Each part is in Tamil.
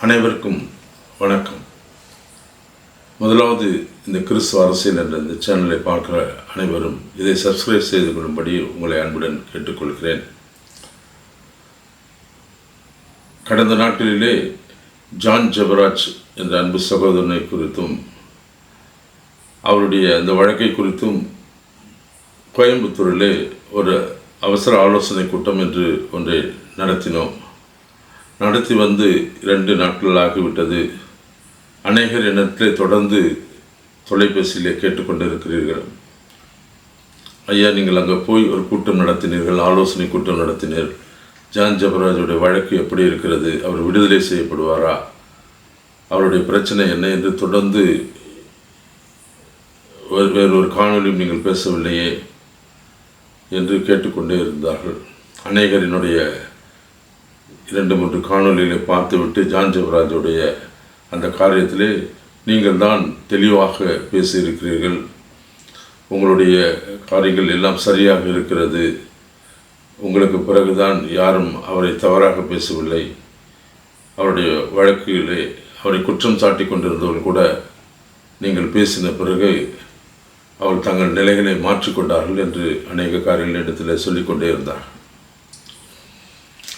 அனைவருக்கும் வணக்கம். முதலாவது இந்த கிறிஸ்துவ அரசியல் என்ற இந்த சேனலை பார்க்குற அனைவரும் இதை சப்ஸ்கிரைப் செய்து கொள்ளும்படி உங்களை அன்புடன் கேட்டுக்கொள்கிறேன். கடந்த நாட்களிலே ஜான் ஜபராஜ் என்ற அன்பு சகோதரனை குறித்தும் அவருடைய அந்த வழக்கை குறித்தும் கோயம்புத்தூரிலே ஒரு அவசர ஆலோசனை கூட்டம் என்று ஒன்றை நடத்தினோம். நடத்தி வந்து இரண்டு நாட்கள் ஆகிவிட்டது அநேகர் இடத்திலே தொடர்ந்து தொலைபேசியிலே கேட்டுக்கொண்டிருக்கிறீர்கள். ஐயா நீங்கள் அங்கே போய் ஒரு கூட்டம் நடத்தினீர்கள் ஆலோசனை கூட்டம் நடத்தினீர் ஜான் ஜபராஜுடைய வழக்கு எப்படி இருக்கிறது? அவர் விடுதலை செய்யப்படுவாரா? அவருடைய பிரச்சனை என்ன என்று தொடர்ந்து வேறொரு காணொலியும் நீங்கள் பேசவில்லையே என்று கேட்டுக்கொண்டே இருந்தார்கள். அநேகரினுடைய இரண்டு மூன்று காணொலிகளை பார்த்துவிட்டு ஜான் ஜெவராஜுடைய அந்த காரியத்திலே நீங்கள் தான் தெளிவாக பேசியிருக்கிறீர்கள். உங்களுடைய காரியங்கள் எல்லாம் சரியாக இருக்கிறது. உங்களுக்கு பிறகுதான் யாரும் அவரை தவறாக பேசவில்லை. அவருடைய வழக்கிலே அவரை குற்றம் சாட்டி கொண்டிருந்தவர்கள் கூட நீங்கள் பேசின பிறகு அவர் தங்கள் நிலைகளை மாற்றிக்கொண்டார்கள் என்று அநேக காரியங்களிடத்தில் சொல்லிக்கொண்டே இருந்தார்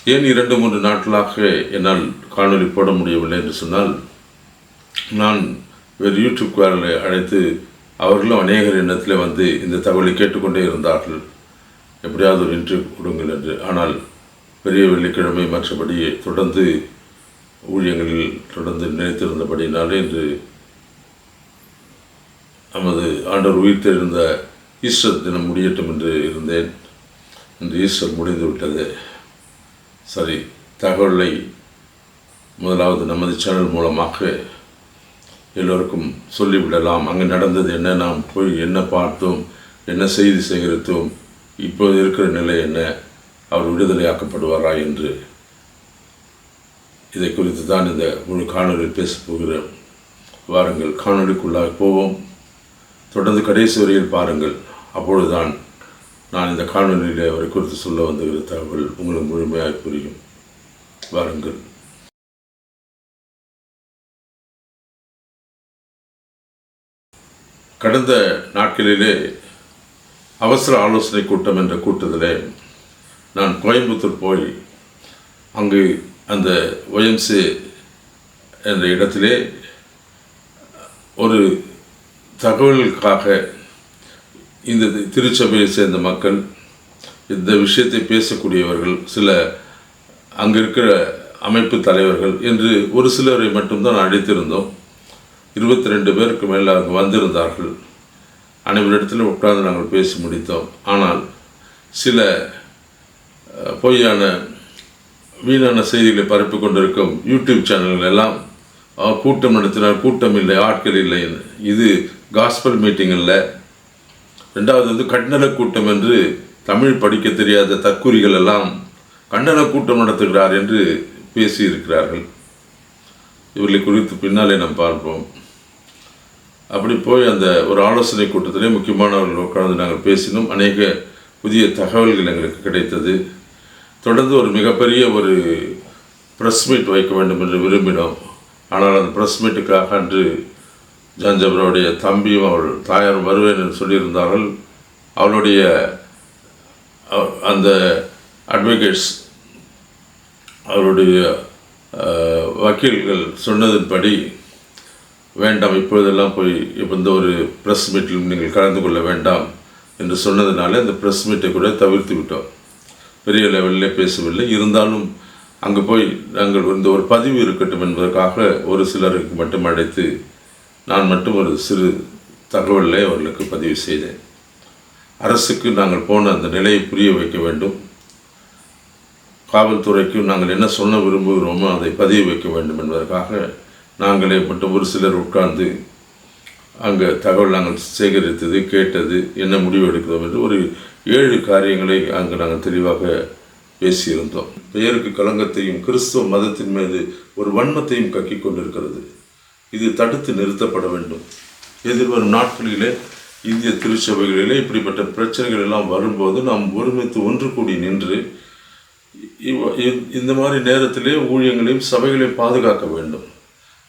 ஏன் இரண்டு மூன்று நாட்களாக என்னால் காணொலி போட முடியவில்லை என்று சொன்னால் நான் வேறு யூடியூப்காரர்களை அழைத்து அவர்களும் அநேகர் எண்ணத்தில் வந்து இந்த தகவலை கேட்டுக்கொண்டே இருந்தார்கள். எப்படியாவது ஒரு இன்டர்வியூ கொடுங்கள் என்று. ஆனால் பெரிய வெள்ளிக்கிழமை மற்றபடி தொடர்ந்து ஊழியங்களில் தொடர்ந்து நினைத்திருந்தபடினாலே என்று நமது ஆண்டவர் உயிர்த்திருந்த ஈஸ்டர் தினம் முடியட்டும் என்று இருந்தேன். இன்று ஈஸ்டர் முடிந்துவிட்டது. சரி தகவலை முதலாவது நமது சேனல் மூலமாக எல்லோருக்கும் சொல்லிவிடலாம். அங்கே நடந்தது என்ன நாம் போய் என்ன பார்த்தோம் என்ன செய்தி சேகரித்தோம் இப்போது இருக்கிற நிலை என்ன அவர் விடுதலையாக்கப்படுவாரா என்று. இதை குறித்து தான் இந்த முழு காணொலியில் பேசப் போகிறோம். வாருங்கள் காணொலிக்குள்ளாக போவோம். தொடர்ந்து கடைசி வரையில் பாருங்கள். அப்பொழுதுதான் நான் இந்த காணொலியில் அவரை குறித்து சொல்ல வந்த தகவல் உங்களுக்கு முழுமையாக புரியும். வாருங்கள். கடந்த நாட்களிலே அவசர ஆலோசனை கூட்டம் என்ற கூட்டத்திலே நான் கோயம்புத்தூர் போய் அங்கு அந்த ஒயம்சி என்ற இடத்திலே ஒரு தகவலுக்காக இந்த திருச்சபையை சேர்ந்த மக்கள் இந்த விஷயத்தை பேசக்கூடியவர்கள் சில அங்கே இருக்கிற அமைப்பு தலைவர்கள் என்று ஒரு சிலரை மட்டும்தான் அழைத்திருந்தோம். இருபத்தி ரெண்டு பேருக்கு மேலே அங்கே வந்திருந்தார்கள். அனைவரிடத்திலும் உட்கார்ந்து நாங்கள் பேசி முடித்தோம். ஆனால் சில பொய்யான வீணான செய்திகளை பரப்பி கொண்டிருக்கும் யூடியூப் சேனல்கள் எல்லாம் கூட்டம் நடத்தினார் கூட்டம் இல்லை ஆட்கள் இல்லை இது காஸ்பல் மீட்டிங் இல்லை ரெண்டாவது வந்து கண்டன கூட்டம் என்று தமிழ் படிக்க தெரியாத தற்குறிகள் எல்லாம் கண்டன கூட்டம் நடத்துகிறார் என்று பேசியிருக்கிறார்கள். இவர்களை குறித்து பின்னாலே நாம் பார்ப்போம். அப்படி போய் அந்த ஒரு ஆலோசனை கூட்டத்திலே முக்கியமானவர்கள் உட்கார்ந்து நாங்கள் பேசினோம். அநேக புதிய தகவல்கள் எங்களுக்கு கிடைத்தது. தொடர்ந்து ஒரு மிகப்பெரிய ஒரு ப்ரெஸ் மீட் வைக்க வேண்டும் என்று விரும்பினோம். ஆனால் அந்த ப்ரெஸ் மீட்டுக்காக அன்று ஜான்ஜபருடைய தம்பியும் அவள் தாயாரும் வருவேன் என்று சொல்லியிருந்தார்கள். அவளுடைய அந்த அட்வொகேட்ஸ் அவருடைய வக்கீல்கள் சொன்னதின்படி வேண்டாம் இப்பொழுதெல்லாம் போய் இப்போ இந்த ஒரு ப்ரெஸ் மீட்டில் நீங்கள் கலந்து கொள்ள வேண்டாம் என்று சொன்னதுனால இந்த ப்ரெஸ் மீட்டை கூட தவிர்த்து விட்டோம். பெரிய லெவலில் பேசவில்லை. இருந்தாலும் அங்கே போய் நாங்கள் இந்த ஒரு பதிவு இருக்கட்டும் என்பதற்காக ஒரு சிலருக்கு மட்டும் அழைத்து நான் மட்டும் ஒரு சிறு தகவலை அவர்களுக்கு பதிவு செய்தேன். அரசுக்கு நாங்கள் போன அந்த நிலையை புரிய வைக்க வேண்டும். காவல்துறைக்கும் நாங்கள் என்ன சொல்ல விரும்புகிறோமோ அதை பதிவு வைக்க வேண்டும் என்பதற்காக நாங்களே மட்டும் ஒரு சிலர் உட்கார்ந்து அங்கே தகவல் நாங்கள் சேகரித்தது கேட்டது என்ன முடிவு எடுக்கிறோம் என்று ஒரு ஏழு காரியங்களை அங்கு நாங்கள் தெளிவாக பேசியிருந்தோம். பெயருக்கு களங்கத்தையும் கிறிஸ்துவ மதத்தின் மீது ஒரு வன்மத்தையும் கக்கி கொண்டிருக்கிறது. இது தடுத்து நிறுத்தப்பட வேண்டும். எதிர்வரும் நாட்களிலே இந்திய திருச்சபைகளிலே இப்படிப்பட்ட பிரச்சனைகள் எல்லாம் வரும்போது நாம் ஒருமித்து ஒன்று கூடி நின்று இவ- இந்த மாதிரி நேரத்திலே ஊழியங்களையும் சபைகளையும் பாதுகாக்க வேண்டும்.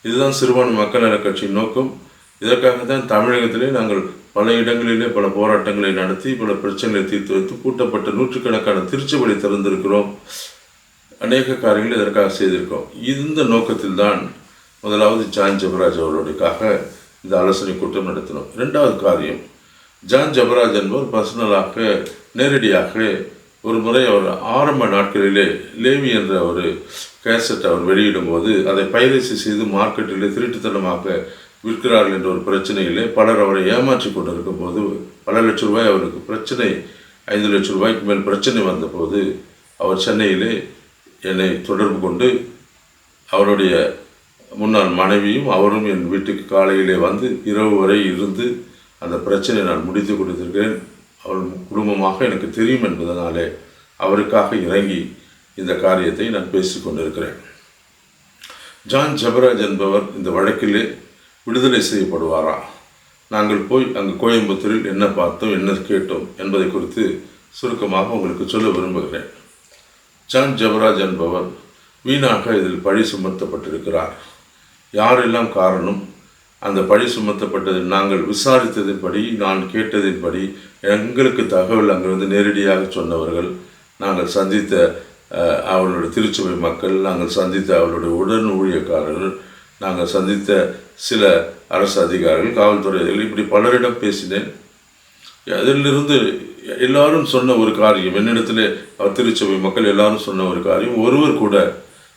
இதுதான் சிறுபான்மை மக்கள் நலக் கட்சியின் நோக்கம். இதற்காக தான் தமிழகத்திலே நாங்கள் பல இடங்களிலே பல போராட்டங்களை நடத்தி பல பிரச்சனைகளை தீர்த்து வைத்து கூட்டப்பட்ட நூற்றுக்கணக்கான திருச்சபையை திறந்திருக்கிறோம். அநேக காரியங்கள் இதற்காக செய்திருக்கோம் இந்த நோக்கத்தில் தான் முதலாவது ஜான் ஜபராஜ் அவர்களுக்காக இந்த ஆலோசனை கூட்டம் நடத்தினோம். ரெண்டாவது காரியம் ஜான் ஜபராஜ் என்பவர் பர்சனலாக நேரடியாக ஒரு முறை அவர் ஆரம்ப நாட்களிலே லேவி என்ற ஒரு கேசட் அவர் வெளியிடும்போது அதை பைரசி செய்து மார்க்கெட்டிலே திருட்டுத்தனமாக விற்கிறார்கள் என்ற ஒரு பிரச்சனையிலே பலர் அவரை ஏமாற்றி கொண்டிருக்கும் போது பல லட்சம் ரூபாய் அவருக்கு பிரச்சனை ஐந்து லட்சம் ரூபாய்க்கு மேல் பிரச்சனை வந்தபோது அவர் சென்னையிலே என்னை தொடர்பு கொண்டு அவருடைய முன்னாள் மனைவியும் அவரும் என் வீட்டுக்கு காலையிலே வந்து இரவு வரை இருந்து அந்த பிரச்சனையை நான் முடித்து கொடுத்திருக்கிறேன். அவள் குடும்பமாக எனக்கு தெரியும் என்பதனாலே அவருக்காக இறங்கி இந்த காரியத்தை நான் பேசிக் கொண்டிருக்கிறேன். ஜான் ஜபராஜ் என்பவர் இந்த வழக்கிலே விடுதலை செய்யப்படுவாரா? நாங்கள் போய் அங்கு கோயம்புத்தூரில் என்ன பார்த்தோம் என்ன கேட்டோம் என்பதை குறித்து சுருக்கமாக உங்களுக்கு சொல்ல விரும்புகிறேன். ஜான் ஜபராஜ் என்பவர் வீணாக இதில் பழி சுமத்தப்பட்டிருக்கிறார். யாரெல்லாம் காரணம்? அந்த பழி சுமத்தப்பட்டது நாங்கள் விசாரித்ததின்படி நான் கேட்டதின்படி எங்களுக்கு தகவல் அங்கிருந்து நேரடியாக சொன்னவர்கள். நாங்கள் சந்தித்த அவளுடைய திருச்சபை மக்கள் நாங்கள் சந்தித்த அவளுடைய உடன் ஊழியக்காரர்கள் நாங்கள் சந்தித்த சில அரசு அதிகாரிகள் காவல்துறைகள் இப்படி பலரிடம் பேசினேன். அதிலிருந்து எல்லாரும் சொன்ன ஒரு காரியம் என்னிடத்தில் அவர் திருச்சபை மக்கள் எல்லாரும் சொன்ன ஒரு காரியம் ஒருவர் கூட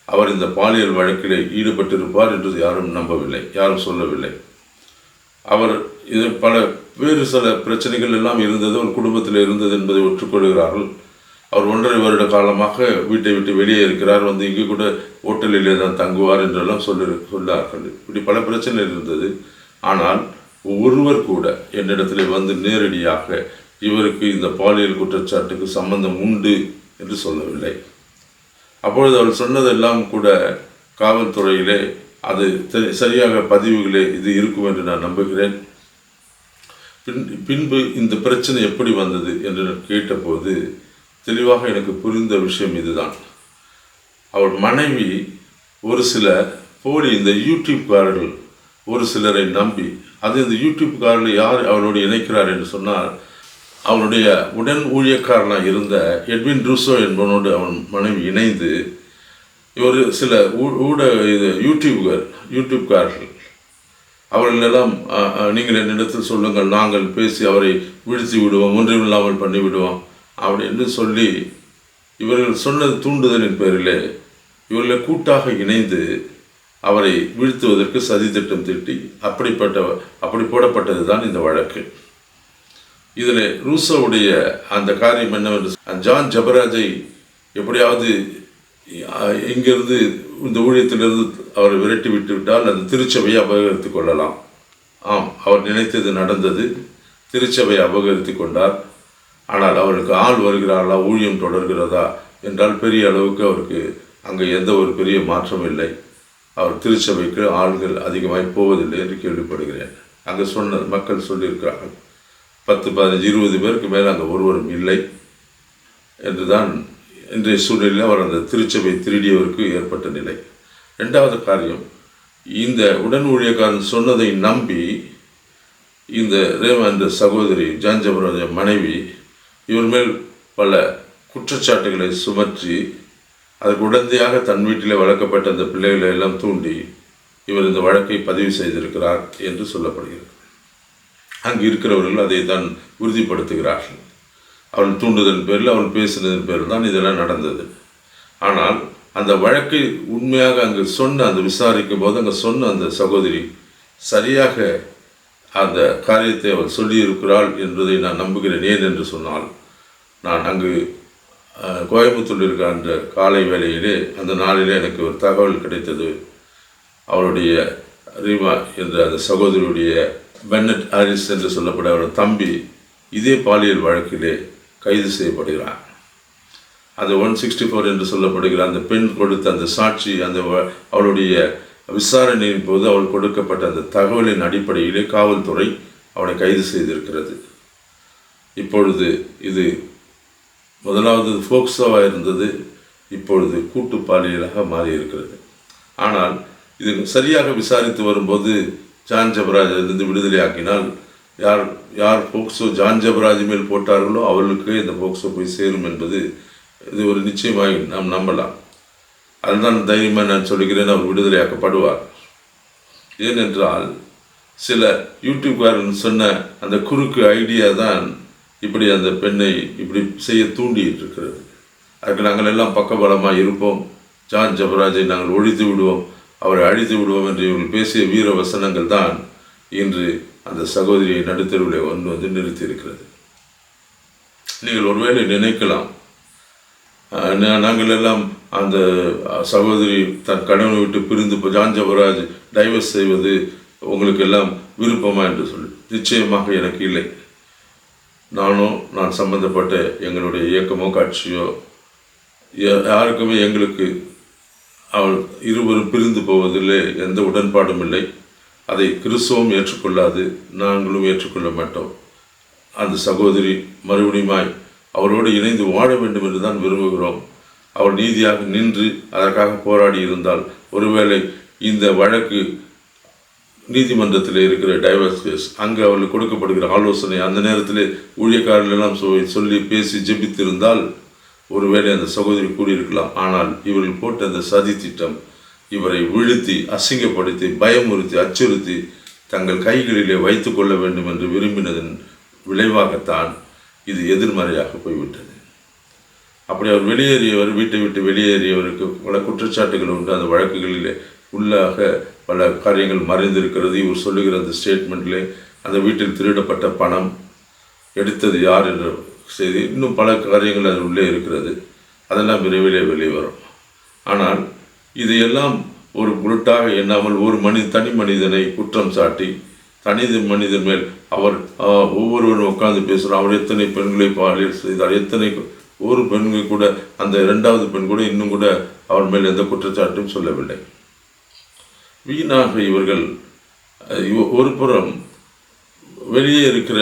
அவர் இந்த பாலியல் வழக்கிலே ஈடுபட்டிருப்பார் என்று யாரும் நம்பவில்லை யாரும் சொல்லவில்லை. அவர் இது பல வேறு சில பிரச்சனைகள் எல்லாம் இருந்தது ஒரு குடும்பத்தில் இருந்தது என்பதை ஒற்றுக்கொள்கிறார்கள். அவர் ஒன்றரை வருட காலமாக வீட்டை விட்டு வெளியே இருக்கிறார் வந்து இங்கே கூட ஹோட்டலிலே தான் தங்குவார் என்றெல்லாம் சொல்லி சொன்னார்கள் இப்படி பல பிரச்சனைகள் இருந்தது. ஆனால் ஒருவர் கூட என்னிடத்தில் வந்து நேரடியாக இவருக்கு இந்த பாலியல் குற்றச்சாட்டுக்கு சம்பந்தம் உண்டு என்று சொல்லவில்லை. அப்பொழுது அவள் சொன்னதெல்லாம் கூட காவல்துறையிலே அது சரியாக பதிவுகளே இது இருக்கும் என்று நான் நம்புகிறேன். பின் பின்பு இந்த பிரச்சனை எப்படி வந்தது என்று நான் கேட்டபோது தெளிவாக எனக்கு புரிந்த விஷயம் இதுதான். அவள் மனைவி ஒரு சில போலி இந்த யூடியூப்காரர்கள் ஒரு சிலரை நம்பி அது இந்த யூடியூப்காரர்கள் யார் அவளோடு இணைக்கிறார் என்று சொன்னால் அவனுடைய உடன் ஊழியக்காரனாக இருந்த எட்வின் ரூசோ என்பவனோடு அவன் மனைவி இணைந்து ஒரு சில ஊ- ஊடக இது யூடியூப்கர் யூடியூப்காரர்கள். அவர்களெல்லாம் நீங்கள் என்னிடத்தில் சொல்லுங்கள் நாங்கள் பேசி அவரை வீழ்த்தி விடுவோம் ஒன்றுமில்லாமல் பண்ணிவிடுவோம் அப்படின்னு சொல்லி இவர்கள் சொன்னது தூண்டுதலின் பேரிலே இவர்களை கூட்டாக இணைந்து அவரை வீழ்த்துவதற்கு சதித்திட்டம் திட்டி அப்படிப்பட்ட அப்படி போடப்பட்டது தான் இந்த வழக்கு. இதில் ரூசோவுடைய அந்த காரியம் என்னவென்று ஜான் ஜபராஜை எப்படியாவது இங்கிருந்து இந்த ஊழியத்திலிருந்து அவரை விரட்டி விட்டு விட்டால் அந்த திருச்சபையை அபகரித்துக் கொள்ளலாம். ஆம் அவர் நினைத்தது நடந்தது. திருச்சபையை அபகரித்து கொண்டார். ஆனால் அவருக்கு ஆள் வருகிறார்களா ஊழியம் தொடர்கிறதா என்றால் பெரிய அளவுக்கு அவருக்கு அங்கே எந்த ஒரு பெரிய மாற்றம் இல்லை. அவர் திருச்சபைக்கு ஆள்கள் அதிகமாய் போவதில்லை என்று கேள்விப்படுகிறேன். அங்கே சொன்ன மக்கள் சொல்லியிருக்கிறார்கள். பத்து பதினஞ்சு இருபது பேருக்கு மேலே அங்கே ஒருவரும் இல்லை என்றுதான் இன்றைய சூழ்நிலையில் அவர் அந்த திருச்சபை திருடியவருக்கு ஏற்பட்ட நிலை. ரெண்டாவது காரியம் இந்த உடன் ஊழியக்காரன் சொன்னதை நம்பி இந்த ரேவா என்ற சகோதரி ஜாஞ்சபுர மனைவி இவர் மேல் பல குற்றச்சாட்டுகளை சுமற்றி அதற்கு உடந்தையாக தன் வீட்டிலே வளர்க்கப்பட்ட அந்த பிள்ளைகளை எல்லாம் தூண்டி இவர் இந்த வழக்கை பதிவு செய்திருக்கிறார் என்று சொல்லப்படுகிறது. அங்கு இருக்கிறவர்கள் அதை தான் உறுதிப்படுத்துகிறார்கள். அவள் தூண்டுதல் பேரில் அவள் பேசினதன் பேரில் தான் இதெல்லாம் நடந்தது. ஆனால் அந்த வழக்கை உண்மையாக அங்கு சொன்ன அந்த விசாரிக்கும் போது அங்கே சொன்ன அந்த சகோதரி சரியாக அந்த காரியத்தை அவள் சொல்லியிருக்கிறாள் என்பதை நான் நம்புகிறேன். ஏன் என்று சொன்னால் நான் அங்கு கோயம்புத்தூர் கோயம்புத்தூரில் இருக்கிற அந்த காலை வேளையிலே அந்த நாளிலே எனக்கு ஒரு தகவல் கிடைத்தது. அவருடைய ரீமா என்ற அந்த சகோதரியுடைய பென்னட் ஹாரிஸ் என்று சொல்லப்பட அவருடைய தம்பி இதே பாலியல் வழக்கிலே கைது செய்யப்படுகிறார். அந்த ஒன் சிக்ஸ்டி ஃபோர் என்று சொல்லப்படுகிற அந்த பெண் கொடுத்த அந்த சாட்சி அந்த வ- அவளுடைய விசாரணையின் போது அவள் கொடுக்கப்பட்ட அந்த தகவலின் அடிப்படையிலே காவல்துறை அவனை கைது செய்திருக்கிறது. இப்பொழுது இது முதலாவது ஃபோக்ஸோவாக இருந்தது இப்பொழுது கூட்டு பாலியலாக மாறி இருக்கிறது ஆனால் இது சரியாக விசாரித்து வரும்போது ஜான் ஜபராஜிலிருந்து விடுதலையாக்கினால் யார் யார் போக்சோ ஜான் ஜபராஜ் மேல் போட்டார்களோ அவர்களுக்கு இந்த போக்சோ போய் சேரும் என்பது இது ஒரு நிச்சயமாய் நாம் நம்பலாம். அதுதான் தைரியமாக நான் சொல்கிறேன் அவர் விடுதலையாக்கப்படுவார். ஏனென்றால் சில யூடியூப்காரன் சொன்ன அந்த குறுக்கு ஐடியா தான் இப்படி அந்த பெண்ணை இப்படி செய்ய தூண்டிகிட்டு இருக்கிறது அதுக்கு நாங்கள் எல்லாம் பக்கபலமாக இருப்போம். ஜான் ஜபராஜை நாங்கள் ஒழித்து விடுவோம். அவரை அழித்து விடுவோம் என்று இவர்கள் பேசிய வீர வசனங்கள் தான் இன்று அந்த சகோதரியை நடுத்தருவிலே வந்து வந்து நிறுத்தி இருக்கிறது நீங்கள் ஒருவேளை நினைக்கலாம். நாங்கள் எல்லாம் அந்த சகோதரி தன் கணவனை விட்டு பிரிந்து ஜாஞ்சவராஜ் டைவர்ஸ் செய்வது உங்களுக்கு எல்லாம் விருப்பமா என்று சொல்லி. நிச்சயமாக எனக்கு இல்லை. நானோ நான் சம்பந்தப்பட்ட எங்களுடைய இயக்கமோ காட்சியோ யா- யாருக்குமே எங்களுக்கு அவள் இருவரும் பிரிந்து போவதிலே எந்த உடன்பாடும் இல்லை. அதை கிறிஸ்துவும் ஏற்றுக்கொள்ளாது நாங்களும் ஏற்றுக்கொள்ள மாட்டோம். அந்த சகோதரி மறுபடியுமாய் அவரோடு இணைந்து வாழ வேண்டும் என்று தான் விரும்புகிறோம். அவள் நீதியாக நின்று அதற்காக போராடி இருந்தால் ஒருவேளை இந்த வழக்கு நீதிமன்றத்தில் இருக்கிற டைவர்ஸ் கேஸ் அங்கே அவளுக்கு கொடுக்கப்படுகிற ஆலோசனை அந்த நேரத்தில் ஊழியக்காரர்களெல்லாம் சொல்லி பேசி ஜெபித்திருந்தால் ஒருவேளை அந்த சகோதரி கூறியிருக்கலாம் ஆனால் இவர்கள் போட்ட அந்த சதி திட்டம் இவரை வீழ்த்தி அசிங்கப்படுத்தி பயமுறுத்தி அச்சுறுத்தி தங்கள் கைகளிலே வைத்து கொள்ள வேண்டும் என்று விரும்பினதன் விளைவாகத்தான் இது எதிர்மறையாக போய்விட்டது. அப்படி அவர் வெளியேறியவர் வீட்டை விட்டு வெளியேறியவருக்கு பல குற்றச்சாட்டுகள் உண்டு. அந்த வழக்குகளிலே உள்ளாக பல காரியங்கள் மறைந்திருக்கிறது. இவர் சொல்லுகிற அந்த ஸ்டேட்மெண்ட்டிலே அந்த வீட்டில் திருடப்பட்ட பணம் எடுத்தது யார் என்ற செய்தி. இன்னும் பல காரியங்கள் அது உள்ளே இருக்கிறது. அதெல்லாம் விரைவிலே வெளிவரும் ஆனால் இதையெல்லாம் ஒரு பொருட்டாக எண்ணாமல் ஒரு மனி தனி மனிதனை குற்றம் சாட்டி தனி மனிதன் மேல் அவர் ஒவ்வொருவரும் உட்கார்ந்து பேசுகிறார். அவர் எத்தனை பெண்களை பாலியல் செய்தார்? எத்தனை ஒரு பெண்கள் கூட அந்த இரண்டாவது பெண் கூட இன்னும் கூட அவர் மேல் எந்த குற்றச்சாட்டும் சொல்லவில்லை. வீணாக இவர்கள் ஒரு புறம் வெளியே இருக்கிற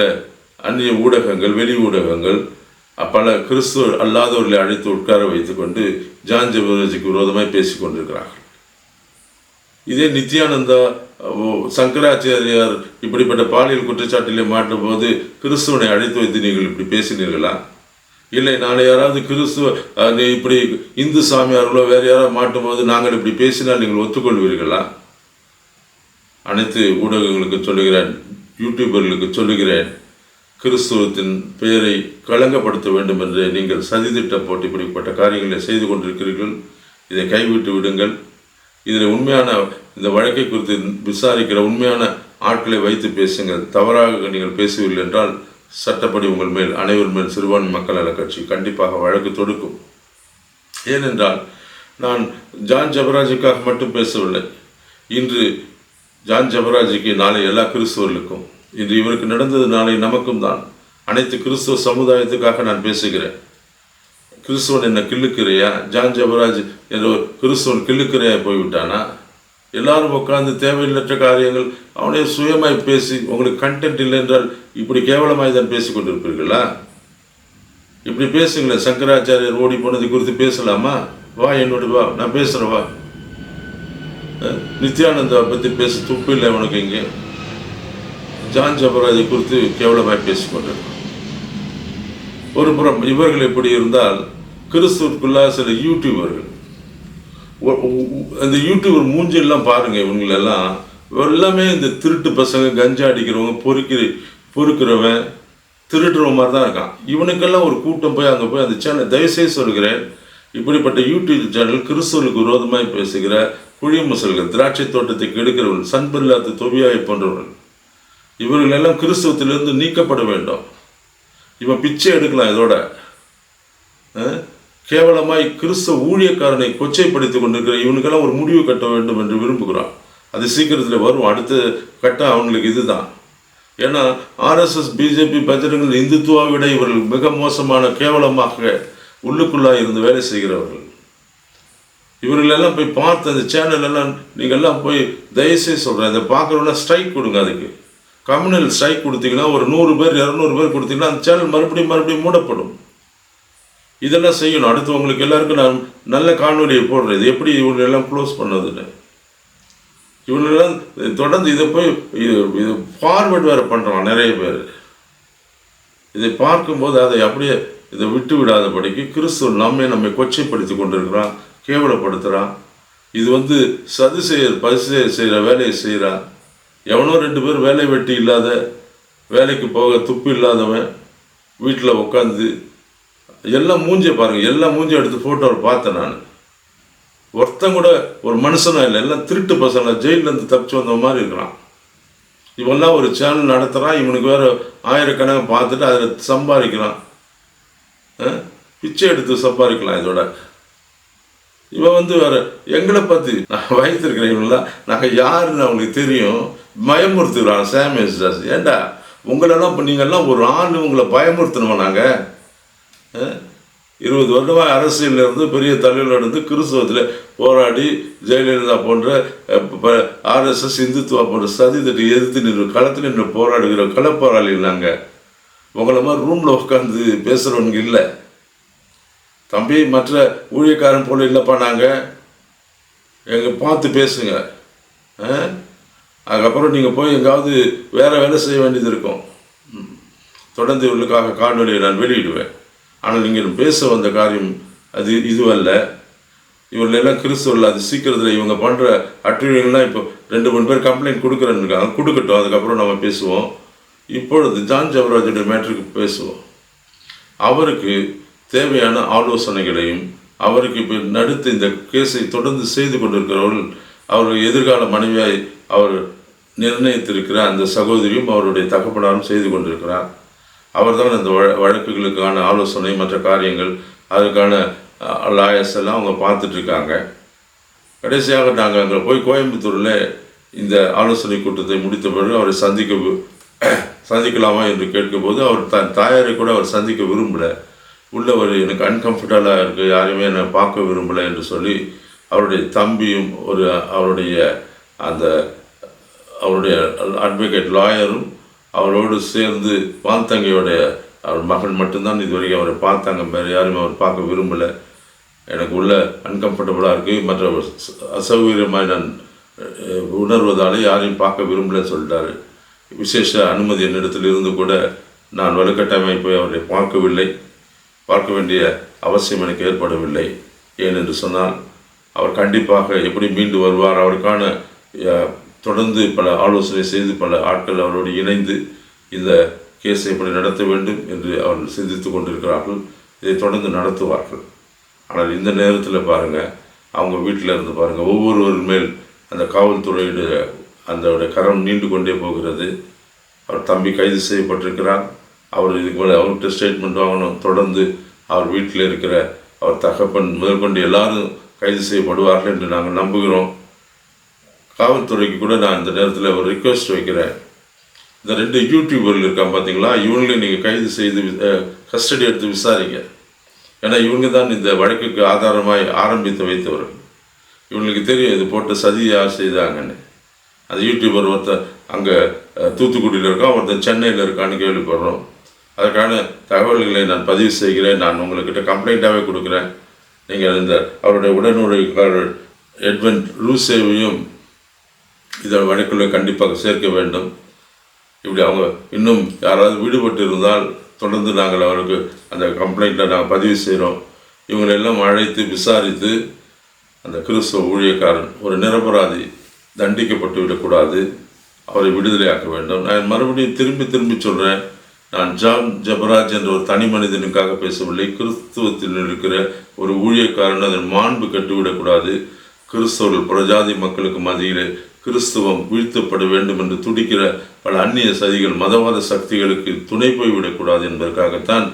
அந்நிய ஊடகங்கள் வெளி ஊடகங்கள் பல கிறிஸ்துவ அல்லாதவர்களை அழைத்து உட்கார வைத்துக்கொண்டு ஜான் ஜபர்ஜிக்கு விரோதமாக பேசிக் கொண்டிருக்கிறார்கள் இதே நித்யானந்தா சங்கராச்சாரியார் இப்படிப்பட்ட பாலியல் குற்றச்சாட்டிலே மாட்டும் போது கிறிஸ்துவனை அழைத்து வைத்து நீங்கள் இப்படி பேசினீர்களா? இல்லை நாளை யாராவது கிறிஸ்துவ நீ இப்படி இந்து சாமியார்களோ வேறு யாராவது மாட்டும் போது நாங்கள் இப்படி பேசினால் நீங்கள் ஒத்துக்கொள்வீர்களா? அனைத்து ஊடகங்களுக்கு சொல்லுகிறேன் யூடியூபர்களுக்கு சொல்லுகிறேன் கிறிஸ்துவத்தின் பெயரை களங்கப்படுத்த வேண்டும் என்று நீங்கள் சதித்திட்ட போட்டு இப்படிப்பட்ட காரியங்களை செய்து கொண்டிருக்கிறீர்கள். இதை கைவிட்டு விடுங்கள். இதில் உண்மையான இந்த வழக்கை குறித்து விசாரிக்கிற உண்மையான ஆட்களை வைத்து பேசுங்கள். தவறாக நீங்கள் பேசுவீர்கள் என்றால் சட்டப்படி உங்கள் மேல் அனைவர் மேல் சிறுபான்மை மக்கள் நல கட்சி கண்டிப்பாக வழக்கு தொடுக்கும். ஏனென்றால் நான் ஜான் ஜபராஜுக்காக மட்டும் பேசவில்லை. இன்று ஜான் ஜபராஜுக்கு நாளை எல்லா கிறிஸ்துவர்களுக்கும் இன்று இவருக்கு நடந்தது நாளை நமக்கும் தான். அனைத்து கிறிஸ்துவ சமுதாயத்துக்காக நான் பேசுகிறேன். கிறிஸ்துவன் என்ன கிள்ளுக்கிறையா ஜான் ஜபராஜ் என்ற ஒரு கிறிஸ்துவன் கிள்ளுக்கிறையா போய்விட்டானா? எல்லாரும் உட்கார்ந்து தேவையில்லற்ற காரியங்கள் அவனே சுயமாய் பேசி உங்களுக்கு கண்டென்ட் இல்லை என்றால் இப்படி கேவலமாய் தான் பேசி கொண்டிருப்பீர்களா? இப்படி பேசுங்களேன் சங்கராச்சாரியர் ஓடி போனது குறித்து பேசலாமா? வா என்னோட வா நான் பேசுகிறேன் வா. நித்யானந்தாவை பற்றி பேச துப்பு இல்லை உனக்கு இங்கே. ஜான் ஜபராஜை குறித்து கேவலமாக பேசிக்கொண்டிருக்கோம். ஒரு புறம் இவர்கள் எப்படி இருந்தால் கிறிஸ்துவுக்குள்ளா சில யூடியூபர்கள் அந்த யூடியூபர் மூஞ்செல்லாம் பாருங்க இவங்களெல்லாம். எல்லாமே இந்த திருட்டு பசங்க கஞ்சா அடிக்கிறவங்க பொறுக்கிற பொறுக்கிறவன் திருடுற மாதிரி தான் இருக்கான். இவனுக்கெல்லாம் ஒரு கூட்டம் போய் அங்கே போய் அந்த சேனல் தயவுசெய்து சொல்கிறேன். இப்படிப்பட்ட யூடியூப் சேனல் கிறிஸ்துவனுக்கு விரோதமாய் பேசுகிற குழி முசல்கள் திராட்சை தோட்டத்தை கெடுக்கிறவர்கள் சண்பில்லாத தொவியாய் போன்றவர்கள். இவர்கள் எல்லாம் கிறிஸ்துவத்திலிருந்து நீக்கப்பட வேண்டும். இவன் பிச்சை எடுக்கலாம் இதோட. கேவலமாய் கிறிஸ்தவ ஊழியக்காரனை கொச்சைப்படுத்தி கொண்டிருக்கிற இவனுக்கெல்லாம் ஒரு முடிவு கட்ட வேண்டும் என்று விரும்புகிறான். அது சீக்கிரத்தில் வரும். அடுத்த கட்டம் அவங்களுக்கு இதுதான். ஏன்னா ஆர்எஸ்எஸ் பிஜேபி பஜரங்கள் இந்துத்துவா விட இவர்கள் மிக மோசமான கேவலமாக உள்ளுக்குள்ளாக இருந்து வேலை செய்கிறவர்கள். இவர்கள் எல்லாம் போய் பார்த்து அந்த சேனல் எல்லாம் நீங்கள் எல்லாம் போய் தயவுசெய்து சொல்கிறேன் அதை பார்க்குறவங்க ஸ்ட்ரைக் கொடுங்க அதுக்கு. கம்யூனல் ஸ்ட்ரைக் கொடுத்தீங்கன்னா ஒரு நூறு பேர் இரநூறு பேர் கொடுத்தீங்கன்னா அந்த சேனல் மறுபடியும் மறுபடியும் மூடப்படும். இதெல்லாம் செய்யணும். அடுத்து உங்களுக்கு எல்லாருக்கும் நான் நல்ல காணொலியை போடுறது எப்படி இவங்களெல்லாம் க்ளோஸ் பண்ணதுன்னு. இவங்களெல்லாம் தொடர்ந்து இதை போய் இது இது ஃபார்வர்ட் வேறு பண்ணுறான் நிறைய பேர். இதை பார்க்கும்போது அதை அப்படியே இதை விட்டு விடாதபடிக்கு கிறிஸ்துவ நம்மை நம்மை கொச்சைப்படுத்தி கொண்டிருக்கிறான் கேவலப்படுத்துகிறான் இது வந்து சதி செய்ய பரிசு செய்கிற வேலையை செய்கிறான் எவனோ ரெண்டு பேர் வேலை வெட்டி இல்லாத வேலைக்கு போக துப்பு இல்லாதவன் வீட்டில் உட்காந்து எல்லாம் மூஞ்சியை பாருங்கள் எல்லாம் மூஞ்சி எடுத்து ஃபோட்டோவை பார்த்தேன் நான். ஒருத்தன் கூட ஒரு மனுஷனாக இல்லை எல்லாம் திருட்டு பசங்க ஜெயிலேருந்து தப்பிச்சு வந்த மாதிரி இருக்கிறான். இவெல்லாம் ஒரு சேனல் நடத்துகிறான் இவனுக்கு வேறு ஆயிரக்கணக்கு பார்த்துட்டு அதில் சம்பாதிக்கிறான். பிச்சை எடுத்து சம்பாதிக்கலாம் இதோட. இவன் வந்து வேறு எங்களை பற்றி நான் வைத்திருக்கிறேன் இவங்களாம் நாங்கள் யாருன்னு அவங்களுக்கு தெரியும். பயமுறுத்துக்கிறான் சாமியஸ் தாஸ் ஏண்டா? உங்களெல்லாம் இப்போ நீங்கள்லாம் ஒரு ஆண்டு உங்களை பயமுறுத்தணுமா நாங்கள் இருபது வருடமாக அரசியல்ல இருந்து பெரிய தலைவர்களிருந்து கிறிஸ்தவத்தில் போராடி ஜெயலலிதா போன்ற ஆர்எஸ்எஸ் இந்துத்துவா போன்ற சதி தட்டி எதிர்த்து நின்று களத்தில் நின்று போராடுகிற களப்போராளி நாங்கள் உங்களை மாதிரி ரூமில் உட்காந்து பேசுகிறவங்க இல்லை. தம்பி மற்ற ஊழியக்காரன் போல இல்லைப்பா நாங்கள் எங்கள் பார்த்து பேசுங்க. ஆ? அதுக்கப்புறம் நீங்கள் போய் எங்காவது வேறு வேலை செய்ய வேண்டியது இருக்கும். தொடர்ந்து இவர்களுக்காக காணொலியை நான் வெளியிடுவேன். ஆனால் நீங்கள் பேச வந்த காரியம் அது இதுவல்ல. இவர்களெல்லாம் கிறிஸ்துவர்கள் அது சீக்கிரத்தில் இவங்க பண்ணுற அட்டுழியங்கள்லாம் இப்போ ரெண்டு மூணு பேர் கம்ப்ளைண்ட் கொடுக்குறேன்னு இருக்காங்க. கொடுக்கட்டும் அதுக்கப்புறம் நம்ம பேசுவோம். இப்பொழுது ஜான் ஜவராஜுடைய மேட்ருக்கு பேசுவோம். அவருக்கு தேவையான ஆலோசனைகளையும் அவருக்கு இப்போ நடுத்து இந்த கேஸை தொடர்ந்து செய்து கொண்டிருக்கிறவர்கள் அவர்கள் எதிர்கால மனைவியாய் அவர் நிர்ணயித்திருக்கிற அந்த சகோதரியும் அவருடைய தகப்பனாரும் செய்து கொண்டிருக்கிறார். அவர்தான் இந்த வழ வழக்குகளுக்கான ஆலோசனை மற்ற காரியங்கள் அதுக்கான லாயர்ஸ் எல்லாம் அவங்க பார்த்துட்ருக்காங்க. கடைசியாக நாங்கள் அங்கே போய் கோயம்புத்தூரில் இந்த ஆலோசனை கூட்டத்தை முடித்த பிறகு அவரை சந்திக்க சந்திக்கலாமா என்று கேட்கும்போது அவர் தன் தாயாரை கூட அவர் சந்திக்க விரும்பலை. உள்ளவர் எனக்கு அன்கம்ஃபர்டபுளாக இருக்குது யாரையுமே என்னை பார்க்க விரும்பலை என்று சொல்லி அவருடைய தம்பியும் ஒரு அவருடைய அந்த அவருடைய அட்வொகேட் லாயரும் அவரோடு சேர்ந்து வான்தங்கையோடைய அவர் மகன் மட்டும்தான் இதுவரைக்கும் அவரை பார்த்தாங்க. வேறு யாரும் அவர் பார்க்க விரும்பலை. எனக்கு உள்ள அன்கம்ஃபர்டபுளாக இருக்குது மற்ற அசௌகரியமாக நான் உணர்வதால் உணர்வதாலே யாரையும் பார்க்க விரும்பலைன்னு சொல்லிட்டாரு. விசேஷ அனுமதி என்னிடத்தில் இருந்து கூட நான் வலுக்கட்டாயமாய் போய் அவரை பார்க்கவில்லை. பார்க்க வேண்டிய அவசியம் எனக்கு ஏற்படவில்லை. ஏனென்று சொன்னால் அவர் கண்டிப்பாக எப்படி மீண்டு வருவார் அவருக்கான தொடர்ந்து பல ஆலோசனை செய்து பல ஆட்கள் அவரோடு இணைந்து இந்த கேஸை எப்படி நடத்த வேண்டும் என்று அவர் சிந்தித்து கொண்டிருக்கிறார்கள். இதை தொடர்ந்து நடத்துவார்கள். ஆனால் இந்த நேரத்தில் பாருங்கள் அவங்க வீட்டில் இருந்து பாருங்கள் ஒவ்வொருவர் மேல் அந்த காவல்துறையுடைய அந்த கரம் நீண்டு கொண்டே போகிறது. அவர் தம்பி கைது செய்யப்பட்டிருக்கிறார் அவர் இதுக்கு மேலே அவர்கிட்ட ஸ்டேட்மெண்ட் வாங்கணும். தொடர்ந்து அவர் வீட்டில் இருக்கிற அவர் தகப்பன் முதற்கொண்டு எல்லாரும் கைது செய்யப்படுவார்கள் என்று நாங்கள் நம்புகிறோம். காவல்துறைக்கு கூட நான் இந்த நேரத்தில் ஒரு ரிக்வெஸ்ட் வைக்கிறேன். இந்த ரெண்டு யூடியூபர்கள் இருக்கான் பார்த்தீங்களா இவங்களையும் நீங்கள் கைது செய்து கஸ்டடி எடுத்து விசாரிங்க. ஏன்னா இவங்க தான் இந்த வழக்குக்கு ஆதாரமாய் ஆரம்பித்து வைத்தவர்கள். இவங்களுக்கு தெரியும் இது போட்டு சதி யார் செய்தாங்கன்னு. அந்த யூடியூபர் ஒருத்தர் அங்கே தூத்துக்குடியில் இருக்கான் ஒருத்தர் சென்னையில் இருக்கான்னு கேள்விப்படுறோம். அதற்கான தகவல்களை நான் பதிவு செய்கிறேன். நான் உங்கள்கிட்ட கம்ப்ளைண்ட்டாகவே கொடுக்குறேன். நீங்கள் இந்த அவருடைய உடனுழைக்காரர் எட்வன் ரூசேவையும் இதை வழக்குள்ள கண்டிப்பாக சேர்க்க வேண்டும். இப்படி அவங்க இன்னும் யாராவது விடுபட்டு இருந்தால் தொடர்ந்து நாங்கள் அவருக்கு அந்த கம்ப்ளைண்ட்டை நாங்கள் பதிவு செய்கிறோம். இவங்களெல்லாம் அழைத்து விசாரித்து அந்த கிறிஸ்தவ ஊழியக்காரன் ஒரு நிரபராதி தண்டிக்கப்பட்டு விடக்கூடாது அவரை விடுதலையாக்க வேண்டும். நான் மறுபடியும் திரும்பி திரும்பி சொல்கிறேன் நான் ஜான் ஜபராஜ் என்ற ஒரு தனி மனிதனுக்காக பேசவில்லை. கிறிஸ்துவத்தில் இருக்கிற ஒரு ஊழியக்காரன் அதன் மாண்பு கட்டுவிடக்கூடாது. கிறிஸ்தவர்கள் புறஜாதி மக்களுக்கு மத்தியிலே கிறிஸ்துவம் வீழ்த்தப்பட வேண்டும் என்று துடிக்கிற பல அந்நிய சதிகள் மதவாத சக்திகளுக்கு துணை போய்விடக்கூடாது என்பதற்காகத்தான்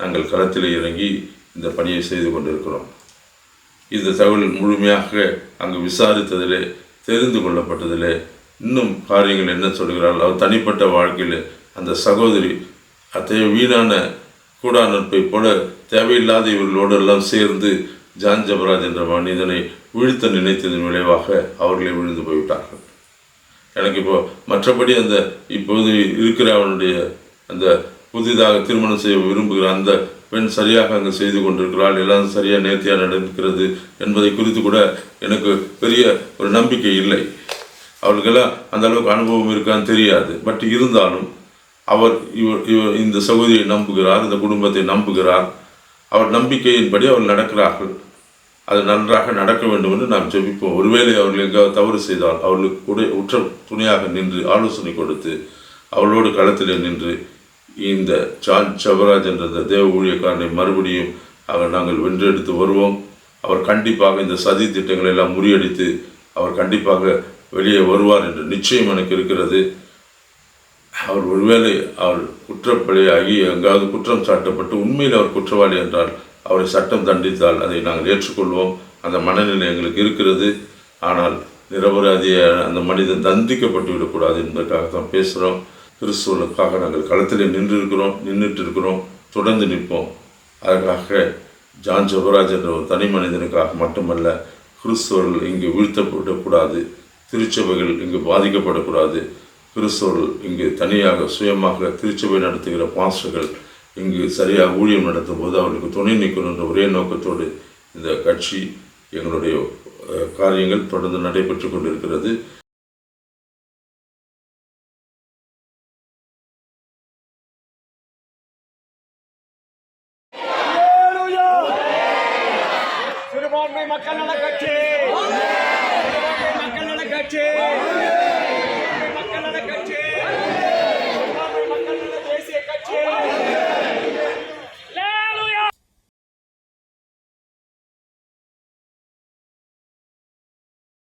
நாங்கள் களத்தில் இறங்கி இந்த பணியை செய்து கொண்டிருக்கிறோம். இந்த தகவல் முழுமையாக அங்கு விசாரித்ததிலே தெரிந்து கொள்ளப்பட்டதிலே இன்னும் காரியங்கள் என்ன சொல்கிறார்கள்? அவர் தனிப்பட்ட வாழ்க்கையில் அந்த சகோதரி அத்தகைய வீணான கூடா நட்பை போல தேவையில்லாத இவர்களோடு எல்லாம் சேர்ந்து ஜான் ஜபராஜ் என்ற மனிதனை வீழ்த்த நினைத்ததன் விளைவாக அவர்களே விழுந்து போய்விட்டார்கள். எனக்கு இப்போ மற்றபடி அந்த இப்போது இருக்கிற அவனுடைய அந்த புதிதாக திருமணம் செய்ய விரும்புகிற அந்த பெண் சரியாக அங்கே செய்து கொண்டிருக்கிறாள் எல்லாம் சரியாக நேர்த்தியாக நடக்கிறது என்பதை குறித்து கூட எனக்கு பெரிய ஒரு நம்பிக்கை இல்லை. அவளுக்கெல்லாம் அந்த அளவுக்கு அனுபவம் இருக்கான்னு தெரியாது. பட் இருந்தாலும் அவர் இவர் இவர் இந்த சகோதரியை நம்புகிறார் இந்த குடும்பத்தை நம்புகிறார். அவர் நம்பிக்கையின்படி அவர் நடக்கிறார்கள். அது நன்றாக நடக்க வேண்டும் என்று நாம் ஜெபிப்போம். ஒருவேளை அவர்கள் எங்காவது தவறு செய்தால் அவர்களுக்கு கூட உற்ற துணையாக நின்று ஆலோசனை கொடுத்து அவளோடு களத்தில் நின்று இந்த ஜான் சவராஜ் என்ற இந்த தேவ ஊழியக்காரனை மறுபடியும் அவர் நாங்கள் வென்றெடுத்து வருவோம். அவர் கண்டிப்பாக இந்த சதி திட்டங்களை எல்லாம் முறியடித்து அவர் கண்டிப்பாக வெளியே வருவார் என்று நிச்சயம் எனக்கு இருக்கிறது. அவர் ஒருவேளை அவர் குற்றப்பழியாகி எங்காவது குற்றம் சாட்டப்பட்டு உண்மையில் அவர் குற்றவாளி என்றால் அவரை சட்டம் தண்டித்தால் அதை நாங்கள் ஏற்றுக்கொள்வோம். அந்த மனநிலை எங்களுக்கு இருக்கிறது. ஆனால் நிரபராதிய அந்த மனிதன் தண்டிக்கப்பட்டு விடக்கூடாது என்பதற்காக தான் பேசுகிறோம். கிறிஸ்துவனுக்காக நாங்கள் களத்தில் நின்று இருக்கிறோம் நின்றுட்டு இருக்கிறோம் தொடர்ந்து நிற்போம். அதற்காக ஜான் ஜபராஜ் என்ற ஒரு தனி மனிதனுக்காக மட்டுமல்ல கிறிஸ்துவர்கள் இங்கு வீழ்த்தப்படக்கூடாது திருச்சபைகள் இங்கு பாதிக்கப்படக்கூடாது கிறிஸ்தவர்கள் இங்கு தனியாக சுயமாக திருச்சபை நடத்துகிற பாஸ்டர்கள் இங்கு சரியாக ஊழியம் நடத்தும் போது அவர்களுக்கு துணை நிற்கணும் ஒரே நோக்கத்தோடு இந்த கட்சி எங்களுடைய காரியங்கள் தொடர்ந்து நடைபெற்று கொண்டிருக்கிறது.